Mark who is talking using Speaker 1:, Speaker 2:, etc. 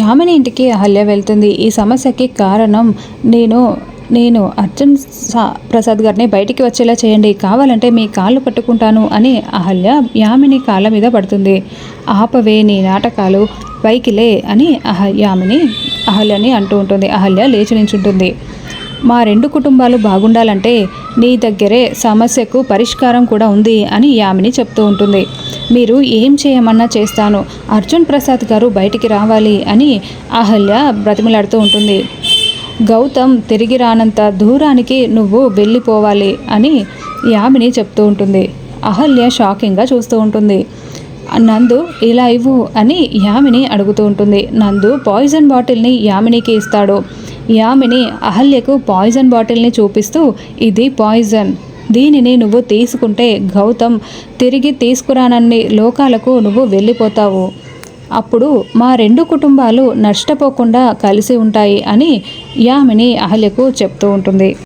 Speaker 1: యామిని ఇంటికి అహల్య వెళ్తుంది. ఈ సమస్యకి కారణం నేను నేను అర్జున్ సా ప్రసాద్ గారిని బయటికి వచ్చేలా చేయండి. కావాలంటే మీ కాళ్ళు పట్టుకుంటాను అని అహల్య యామిని కాళ్ళ మీద పడుతుంది. ఆపవే నీ నాటకాలు పైకిలే అని అహ యామిని అహల్యని అంటూ ఉంటుంది. అహల్య లేచి నించుంటుంది. మా రెండు కుటుంబాలు బాగుండాలంటే నీ దగ్గరే సమస్యకు పరిష్కారం కూడా ఉంది అని యామిని చెప్తూ ఉంటుంది. మీరు ఏం చేయమన్నా చేస్తాను. అర్జున్ ప్రసాద్ గారు బయటికి రావాలి అని అహల్య బ్రతిమలాడుతూ ఉంటుంది. గౌతమ్ తిరిగి రానంత దూరానికి నువ్వు వెళ్ళిపోవాలి అని యామిని చెప్తూ ఉంటుంది. అహల్య షాకింగ్గా చూస్తూ ఉంటుంది. నందు ఇలా ఇవ్వు అని యామిని అడుగుతూ ఉంటుంది. నందు పాయిజన్ బాటిల్ని యామినికి ఇస్తాడు. యామిని అహల్యకు పాయిజన్ బాటిల్ని చూపిస్తూ ఇది పాయిజన్. దీనిని నువ్వు తీసుకుంటే గౌతమ్ తిరిగి తీసుకురానన్ని లోకాలకు నువ్వు వెళ్ళిపోతావు. అప్పుడు మా రెండు కుటుంబాలు నష్టపోకుండా కలిసి ఉంటాయి అని యామిని అహల్యకు చెప్తూ ఉంటుంది.